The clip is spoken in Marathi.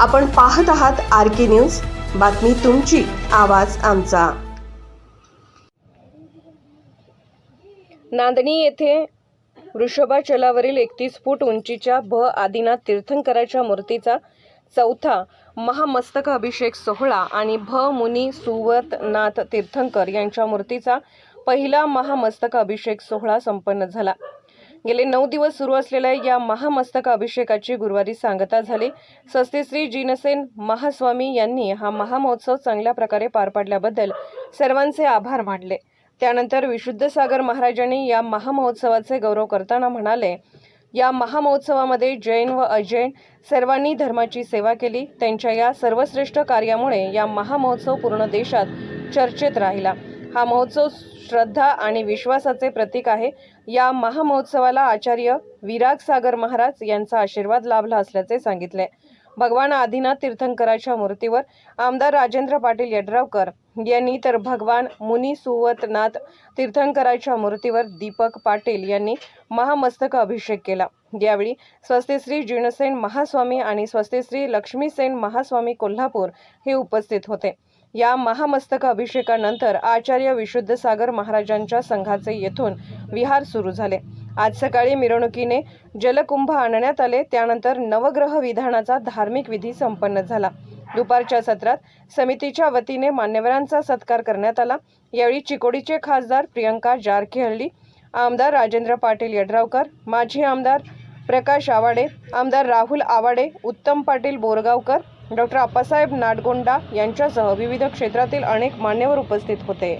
आपण पाहत आहात आर के न्यूज. बातमी तुमची आवाज आमचा. नांदणी येथे वृषभाचलावरील एकतीस फूट उंचीच्या भ आदिनाथ तीर्थंकराच्या मूर्तीचा चौथा महामस्तक अभिषेक सोहळा आणि भ मुनी सुवर्तनाथ तीर्थंकर यांच्या मूर्तीचा पहिला महामस्तक अभिषेक सोहळा संपन्न झाला. गेले नऊ दिवस सुरू असलेल्या या महामस्तक अभिषेकाची गुरुवारी सांगता झाली. सस्तीश्री जिनसेन महास्वामी यांनी हा महामहोत्सव चांगल्या प्रकारे पार पाडल्याबद्दल सर्वांचे आभार मानले. त्यानंतर विशुद्ध सागर महाराजांनी या महामहोत्सवाचे गौरव करताना म्हणाले या महामहोत्सवामध्ये जैन व अजैन सर्वांनी धर्माची सेवा केली. त्यांच्या या सर्वश्रेष्ठ कार्यामुळे या महामहोत्सव पूर्ण देशात चर्चेत राहिला. हा महोत्सव श्रद्धा आणि विश्वासाचे प्रतीक आहे. या महामहोत्सवाला आचार्य विराग सागर महाराज यांचा आशीर्वाद लाभला असल्याचे सांगितले. भगवान आदिनाथ तीर्थंकराच्या मूर्तीवर आमदार राजेंद्र पाटील यड्रावकर यांनी तर भगवान मुनी सुवतनाथ तीर्थंकराच्या मूर्तीवर दीपक पाटील यांनी महामस्तक अभिषेक केला. यावेळी स्वस्तिश्री जीणसेन महास्वामी आणि स्वस्तिश्री लक्ष्मीसेन महास्वामी कोल्हापूर हे उपस्थित होते. या महामस्तक अभिषेकानंतर आचार्य विशुद्धसागर महाराजांच्या संघाचे येथून विहार सुरू झाले. आज सकाळी मिरवणुकीने जलकुंभ आणण्यात आले. त्यानंतर नवग्रह विधानाचा धार्मिक विधी संपन्न झाला. दुपारच्या सत्रात समितीच्या वतीने मान्यवरांचा सत्कार करण्यात आला. यावेळी चिकोडीचे खासदार प्रियंका जारकीहल्ली आमदार राजेंद्र पाटील यड्रावकर माजी आमदार प्रकाश आवाडे आमदार राहुल आवाडे उत्तम पाटील बोरगावकर डॉक्टर आप्पासाहेब नाडगोंडा यांच्यासह विविध क्षेत्रातील अनेक मान्यवर उपस्थित होते.